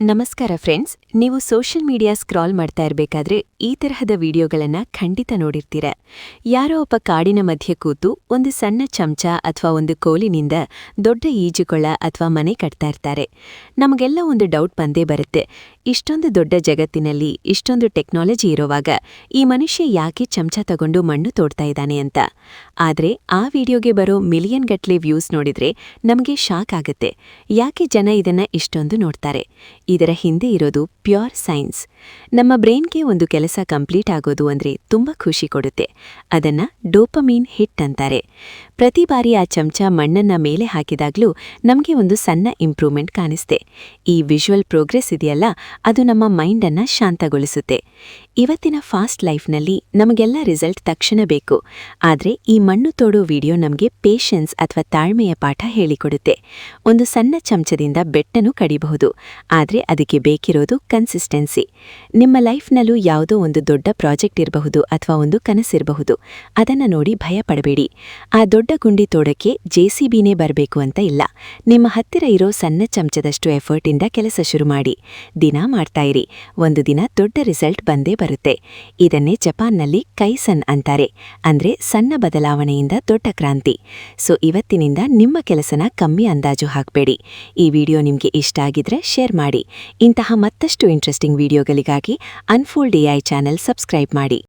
ನಮಸ್ಕಾರ ಫ್ರೆಂಡ್ಸ್, ನೀವು social media scroll ಮಾಡ್ತಾ ಇರಬೇಕಾದ್ರೆ ಈ ತರಹದ ವಿಡಿಯೋಗಳನ್ನ ಖಂಡಿತ ನೋಡಿರ್ತೀರ. ಯಾರೋ ಒಬ್ಬ ಕಾಡಿನ ಮಧ್ಯೆ ಕೂತು ಒಂದು ಸಣ್ಣ ಚಮಚ ಅಥವಾ ಒಂದು ಕೋಲಿನಿಂದ ದೊಡ್ಡ ಈಜುಕೊಳ ಅಥವಾ ಮನೆ ಕಟ್ತಾ ಇರ್ತಾರೆ. ನಮಗೆಲ್ಲ ಒಂದು ಡೌಟ್ ಬಂದೇ ಬರುತ್ತೆ. ಇಷ್ಟೊಂದು ದೊಡ್ಡ ಜಗತ್ತಿನಲ್ಲಿ ಇಷ್ಟೊಂದು ಟೆಕ್ನಾಲಜಿ ಇರುವಾಗ ಈ ಮನುಷ್ಯ ಯಾಕೆ ಚಮಚ ತಗೊಂಡು ಮಣ್ಣು ತೋಡ್ತಾ ಇದ್ದಾನೆ ಅಂತ. ಆದ್ರೆ ಆ ವಿಡಿಯೋಗೆ ಬರೋ ಮಿಲಿಯನ್ ಗಟ್ಲೆ ವ್ಯೂಸ್ ನೋಡಿದ್ರೆ ನಮಗೆ ಶಾಕ್ ಆಗುತ್ತೆ. ಯಾಕೆ ಜನ ಇದನ್ನ ಇಷ್ಟೊಂದು ನೋಡ್ತಾರೆ? ಇದರ ಹಿಂದೆ ಇರೋದು ಪ್ಯೂರ್ ಸೈನ್ಸ್. ನಮ್ಮ ಬ್ರೈನ್ಗೆ ಒಂದು ಕೆಲಸ ಕಂಪ್ಲೀಟ್ ಆಗೋದು ಅಂದ್ರೆ ತುಂಬಾ ಖುಷಿ ಕೊಡುತ್ತೆ. ಅದನ್ನ ಡೋಪಮೀನ್ ಹಿಟ್ ಅಂತಾರೆ. ಪ್ರತಿ ಬಾರಿ ಆ ಚಮಚ ಮಣ್ಣನ್ನ ಮೇಲೆ ಹಾಕಿದಾಗ್ಲೂ ನಮಗೆ ಒಂದು ಸಣ್ಣ ಇಂಪ್ರೂವ್ಮೆಂಟ್ ಕಾಣಿಸ್ತೆ. ಈ ವಿಜುವಲ್ ಪ್ರೋಗ್ರೆಸ್ ಇದೆಯಲ್ಲ ಅದು ನಮ್ಮ ಮೈಂಡನ್ನು ಶಾಂತಗೊಳಿಸುತ್ತೆ. ಇವತ್ತಿನ ಫಾಸ್ಟ್ ಲೈಫ್ನಲ್ಲಿ ನಮಗೆಲ್ಲ ರಿಸಲ್ಟ್ ತಕ್ಷಣ ಬೇಕು. ಆದ್ರೆ ಈ ಮಣ್ಣು ತೋಡೋ ವಿಡಿಯೋ ನಮಗೆ ಪೇಷನ್ಸ್ ಅಥವಾ ತಾಳ್ಮೆಯ ಪಾಠ ಹೇಳಿಕೊಡುತ್ತೆ. ಒಂದು ಸಣ್ಣ ಚಮಚದಿಂದ ಬೆಟ್ಟನು ಕಡಿಬಹುದು. ಆದ್ರೆ ಅದಕ್ಕೆ ಬೇಕಿರೋದು ಕನ್ಸಿಸ್ಟೆನ್ಸಿ ನಿಮ್ಮ ಲೈಫ್ನಲ್ಲೂ ಯಾವುದೋ ಒಂದು ದೊಡ್ಡ ಪ್ರಾಜೆಕ್ಟ್ ಇರಬಹುದು ಅಥವಾ ಒಂದು ಕನಸಿರಬಹುದು. ಅದನ್ನ ನೋಡಿ ಭಯ ಪಡಬೇಡಿ. ಆ ದೊಡ್ಡ ಗುಂಡಿ ತೋಡಕ್ಕೆ ಜೆಸಿಬಿನೇ ಬರಬೇಕು ಅಂತ ಇಲ್ಲ. ನಿಮ್ಮ ಹತ್ತಿರ ಇರೋ ಸಣ್ಣ ಚಮಚದಷ್ಟು ಎಫರ್ಟಿಂದ ಕೆಲಸ ಶುರು ಮಾಡಿ. ದಿನ ಮಾಡ್ತಾ ಇರಿ ಒಂದು ದಿನ ದೊಡ್ಡ ರಿಸಲ್ಟ್ ಬಂದೇ ಬರುತ್ತೆ. ಇದನ್ನೇ ಜಪಾನ್ನಲ್ಲಿ ಕೈಸನ್ ಅಂತಾರೆ. ಅಂದ್ರೆ ಸಣ್ಣ ಬದಲಾವಣೆಯಿಂದ ದೊಡ್ಡ ಕ್ರಾಂತಿ. ಸೊ, ಇವತ್ತಿನಿಂದ ನಿಮ್ಮ ಕೆಲಸನ ಕಮ್ಮಿ ಅಂದಾಜು ಹಾಕಬೇಡಿ. ಈ ವಿಡಿಯೋ ನಿಮಗೆ ಇಷ್ಟ ಆಗಿದ್ರೆ ಶೇರ್ ಮಾಡಿ. ಇಂತಹ ಮತ್ತಷ್ಟು ಇಂಟ್ರೆಸ್ಟಿಂಗ್ ವಿಡಿಯೋಗಳಿಗಾಗಿ ಅನ್ಫೋಲ್ಡ್ ಎಐ ಚಾನೆಲ್ ಸಬ್ಸ್ಕ್ರೈಬ್ ಮಾಡಿ.